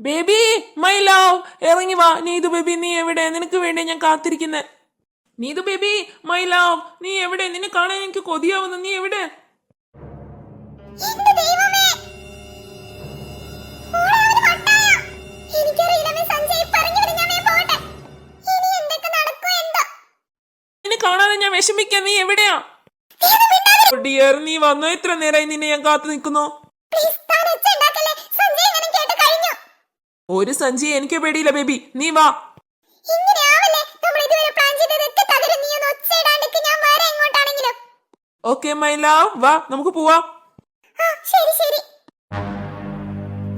Baby my love ഇറങ്ങി വാ. Neethu baby നീ എവിടെ? നിനക്ക് വേണ്ടി ഞാൻ കാത്തിരിക്കുന്നെ. നീതു ബേബി മൈ ലവ് നീ എവിടെ? നിന്നെ കാണാൻ എനിക്ക് കൊതിയാവുന്നു. നീ എവിടെ? കാണാതെ ഞാൻ വിഷമിക്കാൻ നീ എവിടെയാ. ഡിയർ നീ വന്നോ? എത്ര നേരമായി നിന്നെ ഞാൻ കാത്തു നിൽക്കുന്നു Please, താൻ ഒച്ച ഉണ്ടാക്കല്ലേ. സഞ്ജയ് എങ്ങനെ കേട്ട് കഴിഞ്ഞു. ഒരു സഞ്ചി എനിക്ക് പേടിയില്ല ബേബി. നീ വാ. ഓക്കെ മൈ ലവ് വാ നമുക്ക് പോവാം. ആ, ശരി, ശരി.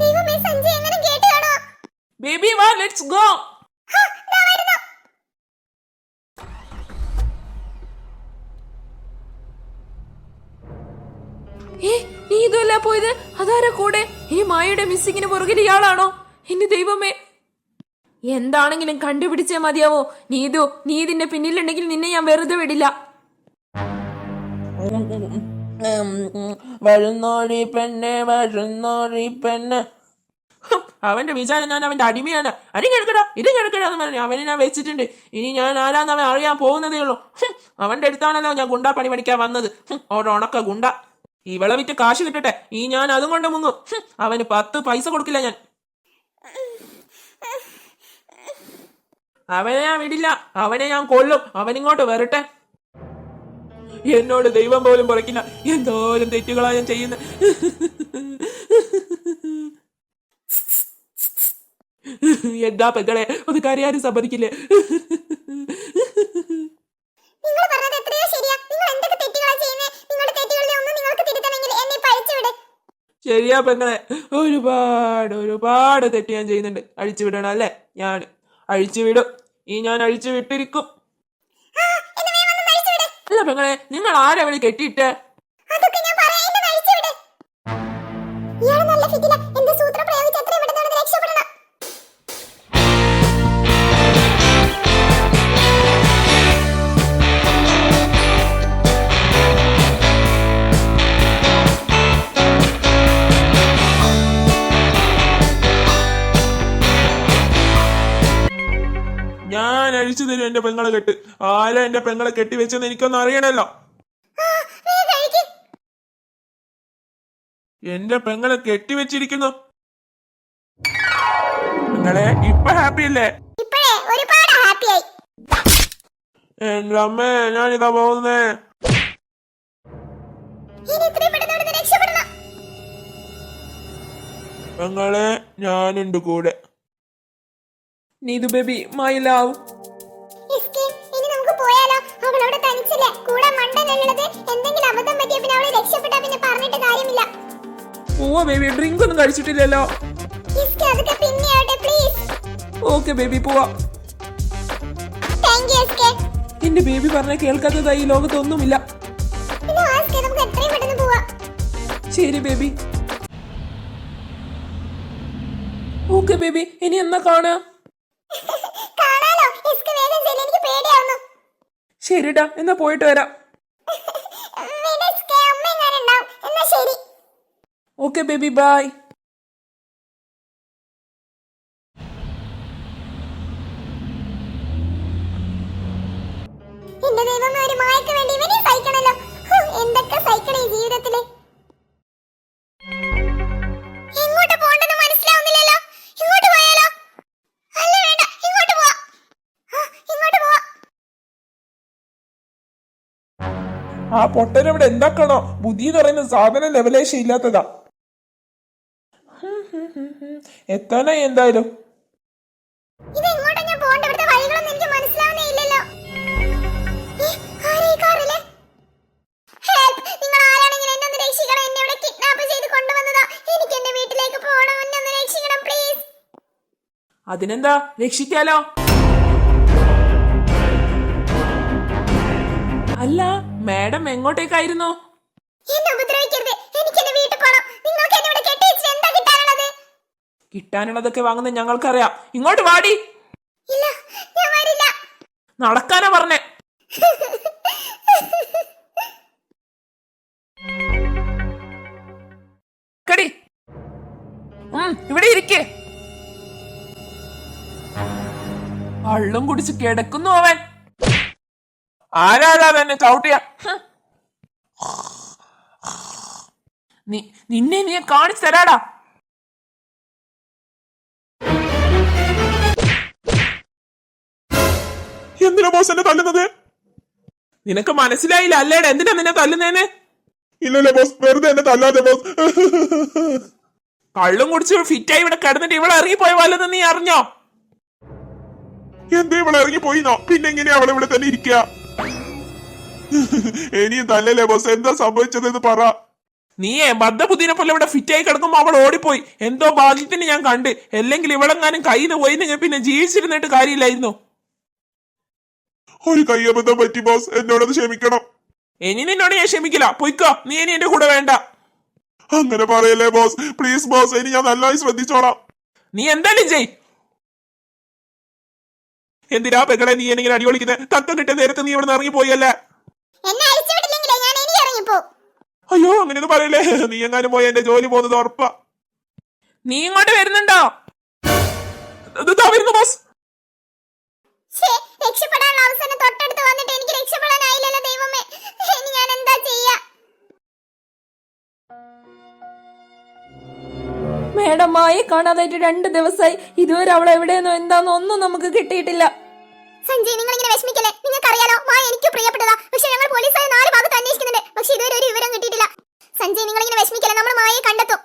ദൈവമേ, സഞ്ജയ് എങ്ങനെ കേട്ട് കാണുമോ? ബേബി വാ ലെറ്റ്സ് ഗോ നീ ഇതല്ല പോയത്? അതാരാ കൂടെ? ഈ മായയുടെ മിസ്സിങ്ങിന് പുറകിൽ ഇയാളാണോ? എന്റെ ദൈവമേ. എന്താണെങ്കിലും കണ്ടുപിടിച്ചേ മതിയാവോ? നീതു നീ ഇതിന്റെ പിന്നിലുണ്ടെങ്കിൽ നിന്നെ ഞാൻ വെറുതെ വിടില്ല. അവന്റെ വിചാരം ഞാൻ അവന്റെ അടിമയാണ്. അരി കിടക്കടാ ഇത് കിടക്കടാ എന്ന് പറഞ്ഞു. അവനെ ഞാൻ വെച്ചിട്ടുണ്ട്. ഇനി ഞാൻ ആരാന്ന് അവൻ അറിയാൻ പോകുന്നതേ ഉള്ളൂ. അവന്റെ അടുത്താണല്ലോ ഞാൻ ഗുണ്ട പണി പഠിക്കാൻ വന്നത്. ഓരോണക്ക ഗുണ്ട. ഈ വിറ്റ് കാശ് കിട്ടട്ടെ. ഈ ഞാൻ അതും കൊണ്ട് മുങ്ങും. അവന് പത്ത് പൈസ കൊടുക്കില്ല ഞാൻ. അവനെ ഞാൻ വിടില്ല. അവനെ ഞാൻ കൊല്ലും. അവനിങ്ങോട്ട് വരട്ടെ. എന്നോട് ദൈവം പോലും പുറക്കില്ല എന്തോരം തെറ്റുകളാ ഞാൻ ചെയ്യുന്നത് എന്താ പെങ്ങളെ? ഒന്ന് കരയാനും സമ്മതിക്കില്ലേ. ശരിയാ പെങ്ങളെ. ഒരുപാട് ഒരുപാട് തെറ്റ് ഞാൻ ചെയ്യുന്നുണ്ട് അഴിച്ചു വിടണം അല്ലേ ഞാൻ അഴിച്ചു വിടും ഈ ഞാൻ അഴിച്ചു വിട്ടിരിക്കും. അല്ല പെങ്ങളെ നിങ്ങൾ ആരവളി കെട്ടിയിട്ടേ അതൊക്കെ ഞാൻ പറയാം. എന്നെ പഴിച്ചുവിട്. ഇയാൾ നല്ല ഫിറ്റിലാ. ഞാൻ അഴിച്ചു തരും എന്റെ പെങ്ങളെ കെട്ട്. ആരാ എന്റെ പെങ്ങളെ കെട്ടി വെച്ചെന്ന് എനിക്കൊന്നും അറിയണല്ലോ. എന്റെ പെങ്ങളെ കെട്ടി വെച്ചിരിക്കുന്നു നിങ്ങളെ ഇപ്പൊ ഹാപ്പി അല്ലേ ഇപ്പഴേ ഒരുപാട് ഹാപ്പിയായി. എന്റെ അമ്മേ ഞാൻ ഇതാ പോകുന്നേ. പെങ്ങളെ ഞാനുണ്ട് കൂടെ. നീതു ബേബി മൈ ലവ് എന്തെങ്കിലും അബദ്ധം പറ്റിയ പിന്നെ അവളെ രക്ഷപ്പെട്ടാ പിന്നെ പറഞ്ഞിട്ട് കാര്യമില്ല. ഓ ബേബി ഡ്രിങ്ക് ഒന്നും കഴിച്ചിട്ടില്ലല്ലോ എസ്കേ, അതൊക്കെ പിന്നെയാവട്ടെ, പ്ലീസ് ഓക്കെ ബേബി പോവാ Thank you, എസ്കേ. എന്റെ ബേബി പറഞ്ഞ കേൾക്കാത്തതായി ഈ ലോകത്തൊന്നുമില്ല പിന്നെ വാ, നമുക്ക് എത്രയും പെട്ടെന്ന് പോവാം. ശരി ബേബി ഓക്കെ ബേബി ഇനി എന്നാ കാണാ. ശരിടാ എന്നാ പോയിട്ട് വരാം വേണ്ട, എസ്കേ, അമ്മ എങ്ങാനും ഉണ്ടാവും. എന്നാ ശരി ഓക്കെ ബേബി ബൈ എന്റെ ദൈവമേ ഒരു മായക്ക് വേണ്ടി ഇവനെ സഹിക്കണല്ലോ. ഹു, എന്തൊക്കെ സഹിക്കണം ഈ ജീവിതത്തിൽ? എങ്ങോട്ട് പോകണ്ടെന്ന് മനസ്സിലാവുന്നില്ലല്ലോ. ഇങ്ങോട്ട് പോയാലോ? അല്ല വേണ്ട ഇങ്ങോട്ട് പോവാ. ഇങ്ങോട്ട് പോവാ. ആ പൊട്ടനവിടെ എന്താക്കണോ? ബുദ്ധി എന്ന് പറയുന്ന സാധനം ലെവലേശം ഇല്ലാത്തതാ. എത്താനായി എന്തായാലും. അതിനെന്താ? രക്ഷിക്കാലോ? അല്ല മാഡം എങ്ങോട്ടേക്കായിരുന്നു എന്നെ ഉപദ്രവിക്കരുത്. എനിക്ക് എന്റെ വീട്ടിൽ പോണം. നിങ്ങൾക്ക് എന്നെ ഇവിടെ കെട്ടിവെച്ചിട്ട് എന്താ കിട്ടാനുള്ളത്? കിട്ടാനുള്ളതൊക്കെ വാങ്ങുന്ന ഞങ്ങൾക്കറിയാം. ഇങ്ങോട്ട് വാടി. നടക്കാനാ പറഞ്ഞേ. കടി. ഉം, ഇവിടെ ഇരിക്കേ. കള്ളും കുടിച്ച് കിടക്കുന്നു അവൻ. ആരാടാ എന്നെ ചവിട്ടിയ? നിന്നെ നീ കാണിച്ചു തരാടാ. എന്തിനാ ബോസ് എന്നെ തല്ലുന്നത്? നിനക്ക് മനസ്സിലായില്ല. അല്ലേടാ എന്തിനാ നിന്നെ തല്ലുന്നേനെ ഇല്ലല്ലേ ബോസ് വെറുതെ എന്നെ തല്ലാതെ ബോസ്. കള്ളും കുടിച്ച് ഫിറ്റായി ഇവിടെ കിടന്നിട്ട് ഇവിടെ ഇറങ്ങിപ്പോയ വല്ലതെന്ന് നീ അറിഞ്ഞോ? എന്തേ ഇവിടെ ഇറങ്ങി നോ പിന്നെ എങ്ങനെയാ അവളെ ഇവിടെ തന്നെ ഇരിക്കുക? ഇനിയും തല്ലല്ലേ ബോസ്? എന്താ സംഭവിച്ചതെന്ന് പറ. നീയേ ബദ്ധബുദ്ധിനെ പോലെ ഇവിടെ ഫിറ്റായി കിടക്കുമ്പോ അവൾ ഓടിപ്പോയി. എന്തോ ഭാഗ്യത്തിന് ഞാൻ കണ്ട്. അല്ലെങ്കിൽ ഇവളെങ്ങാനും കയ്യിൽ നിന്ന് പോയി പിന്നെ ജീവിച്ചിരുന്നിട്ട് കാര്യമില്ലായിരുന്നു. ഒരു കയ്യബദ്ധം പറ്റി ബോസ്. എന്നോടത് ക്ഷമിക്കണം. ഇനി നിന്നോട് ഞാൻ ക്ഷമിക്കില്ല. പൊയ്ക്കോ. നീ ഇനി എന്റെ കൂടെ വേണ്ട. അങ്ങനെ പറയല്ലേ ബോസ്. പ്ലീസ് ബോസ് ഇനി ഞാൻ നന്നായി ശ്രദ്ധിച്ചോളാം. നീ എന്തായാലും ചെയ്? എന്തിനാ പെങ്ങളെ നീ എന്നെ അടി വിളിക്കുന്നത് തക്കം കിട്ടിയ നേരത്തെ നീ ഇവിടെ ഇറങ്ങി പോയല്ലേ അയ്യോ അങ്ങനെയൊന്നും പറയല്ലേ. നീ എങ്ങാനും പോയ എന്റെ ജോലി പോകുന്നത് ഉറപ്പാ. നീ ഇങ്ങോട്ട് വരുന്നുണ്ടോ? വരുന്നു ബോസ്. രക്ഷപ്പെടാനുള്ള അവസരം മായി കാണാതായിട്ട് രണ്ട് ദിവസമായി. ഇതുവരെ അവൾ എവിടെയെന്നോ എന്താന്നോ ഒന്നും നമുക്ക് കിട്ടിയിട്ടില്ല. സഞ്ജയ് നിങ്ങൾ ഇങ്ങനെ വിഷമിക്കല്ലേ? നിങ്ങൾക്കറിയാലോ മായ എനിക്ക് പ്രിയപ്പെട്ടതാ. പക്ഷെ ഞങ്ങൾ പോലീസായ നാല് ഭാഗത്ത് അന്വേഷിക്കുന്നുണ്ട്. പക്ഷെ ഇതുവരെ ഒരു വിവരം കിട്ടിയിട്ടില്ല. സഞ്ജയ് നിങ്ങൾ ഇങ്ങനെ വിഷമിക്കല്ലേ? നമ്മൾ മായയെ കണ്ടെത്തും.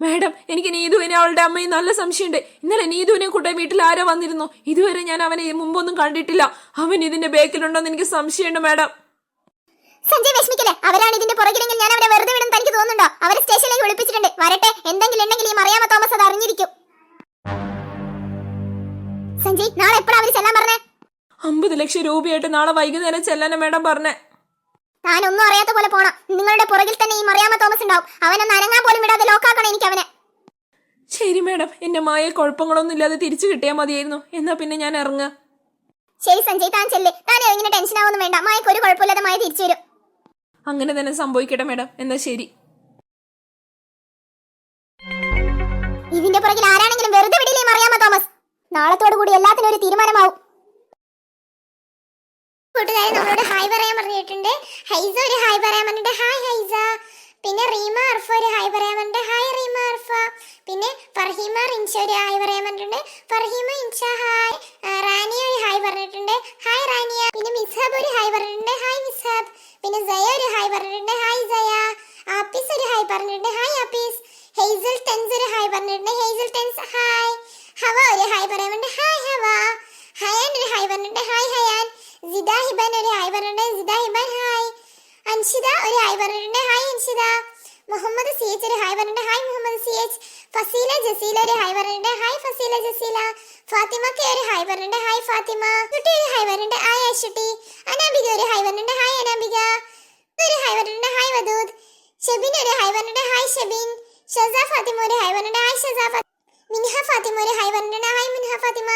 മാഡം എനിക്ക് നീതുവിനെ അവളുടെ അമ്മയും നല്ല സംശയമുണ്ട്. ഇന്നലെ നീതുവിനെ കൂട്ടെ വീട്ടിൽ ആരോ വന്നിരുന്നു? ഇതുവരെ ഞാൻ അവനെ മുമ്പൊന്നും കണ്ടിട്ടില്ല. അവൻ ഇതിന്റെ ബേക്കിലുണ്ടോന്ന് എനിക്ക് സംശയമുണ്ട് മാഡം. സഞ്ജയ് വിഷമിക്കല്ലേ? അവരാണ് ഇതിന്റെ പുറകിലെങ്കിൽ ഞാൻ അവരെ വെറുതെ വിടും തനിക്ക് തോന്നുന്നുണ്ടോ? അവരെ സ്റ്റേഷനിലേക്ക് വിളിപ്പിച്ചിട്ടുണ്ട്. വരട്ടെ. എന്തെങ്കിലും ഉണ്ടെങ്കിൽ ഈ മറിയാമ തോമസ് അത് അറിഞ്ഞിരിക്കും. സഞ്ജയ് നാളെ എപ്പോഴാ അവർ ചെല്ലാൻ പറഞ്ഞേ? അമ്പത് ലക്ഷം രൂപയായിട്ട് നാളെ വൈകുന്നേരം ചെല്ലാനും മേഡം പറഞ്ഞേ. ഞാനൊന്നും അറിയാത്ത പോലെ പോണം. നിങ്ങളുടെ പുറകിൽ തന്നെ ഈ മറിയാമ തോമസ് ഉണ്ടാവും. അവനൊന്ന് അനങ്ങാൻ പോലും വിടാതെ ലോക്കാക്കണം എനിക്ക് അവനെ. ശരി മേഡം. എന്റെ മായ കുഴപ്പങ്ങളൊന്നും ഇല്ലാതെ തിരിച്ചു കിട്ടിയാൽ മതിയായിരുന്നു. എന്നാ പിന്നെ ഞാൻ ഇറങ്ങുക ശരി സഞ്ജയ് താൻ ചെല്ല്. താൻ ഇങ്ങനെ ടെൻഷൻ ആവൊന്നും വേണ്ട. മായക്ക് ഒരു കുഴപ്പമില്ലാതെ മായ തിരിച്ചു വരും. അങ്ങനെ തന്നെ സംഭവിക്കട്ടെ മേഡം. എന്നാ ശരി. ഇതിന്റെ പുറകിൽ ആരാണെങ്കിലും വെറുതെ വിടില്ലേ മറിയാമ തോമസ്? നാളത്തോടു കൂടി എല്ലാത്തിനും ഒരു തീരുമാനമാവും. കൂട്ടുകാരെ നമ്മളോട് ഹായ് പറയാൻ പറഞ്ഞിട്ടുണ്ട്. ഹൈസ ഒരു ഹായ് പറയാൻ പറഞ്ഞിട്ട് ഹായ് ഹൈസ. പിന്നെ റീമ അർഫ ഒരു ഹായ് പറയാൻ പറഞ്ഞിട്ട് ഹായ് റീമ അർഫ. പിന്നെ ഫർഹീമ റിൻഷ ഒരു ഹായ് പറയാൻ പറഞ്ഞിട്ടുണ്ട്. ഫർഹീമ ഇൻഷ ഹായ്. റാനിയ ഒരു ഹായ് പറഞ്ഞിട്ടുണ്ട്. Hi Rania. പിന്നെ മിസ്ഹബ് ഒരു ഹായ് പറഞ്ഞിട്ടുണ്ട്. ഹായ് മിസ്ഹബ്. പിന്നെ സയ ഒരു ഹായ് പറഞ്ഞിട്ടുണ്ട്. ഹായ് സയ. ആപ്പീസ് ഒരു ഹായ് പറഞ്ഞിട്ടുണ്ട്. ഹായ് ആപ്പീസ്. ഹെയ്സൽ ടെൻസ് ഒരു ഹായ് പറഞ്ഞിട്ടുണ്ട് ഹെയ്സൽ ടെൻസ് ഹായ് ഹവ ഒരു ഹായ് പറയുന്നുണ്ട് ഹായ് ഹവ ഹയാൻ ഒരു ഹായ് പറഞ്ഞിട്ടുണ്ട് ഹായ് ഹയാൻ സിദ ഹിബൻ ഒരു ഹായ് പറഞ്ഞിട്ടുണ്ട് സിദ ഹിബൻ ഹായ് അൻഷിത ഒരു ഹായ് പറഞ്ഞിട്ടുണ്ട് hi Anshitha Muhammad C H ഒരു ഹായ് പറഞ്ഞിട്ടുണ്ട് hi Muhammad C H Faseela Jaseela ഒരു ഹായ് പറഞ്ഞിട്ടുണ്ട് ഹായ് ഫസീല ജസീല ഫാത്തിമ കെ ഒരു ഹായ് പറഞ്ഞിട്ടുണ്ട് ഹായ് ഫാത്തിമ കുട്ടി ഒരു ഹായ് പറഞ്ഞിട്ടുണ്ട് ഹായ് ആഷുട്ടി അനാബിക ഒരു ഹായ് പറഞ്ഞിട്ടുണ്ട് ഹായ് അനാബിക ഒരു ഹായ് പറഞ്ഞിട്ടുണ്ട് ഹായ് വദൂദ് ഷെബിൻ ഒരു ഹായ് പറഞ്ഞിട്ടുണ്ട് hi Shebin Shasa hi Shasa Minha Fathima Fathima.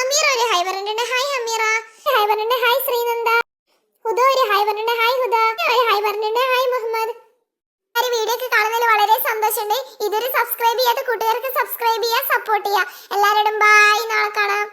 Ameera hi പറഞ്ഞിട്ടുണ്ട് ഹായ് മുഹമ്മദ്. വീഡിയോ വളരെ സന്തോഷമുണ്ട്. ഇതൊരു സബ്സ്ക്രൈബ് ചെയ്യാത്ത കൂട്ടുകാർക്ക് സബ്സ്ക്രൈബ് ചെയ്യുക സപ്പോർട്ട് ചെയ്യുക എല്ലാവരോടും ബൈ നാളെ കാണാം.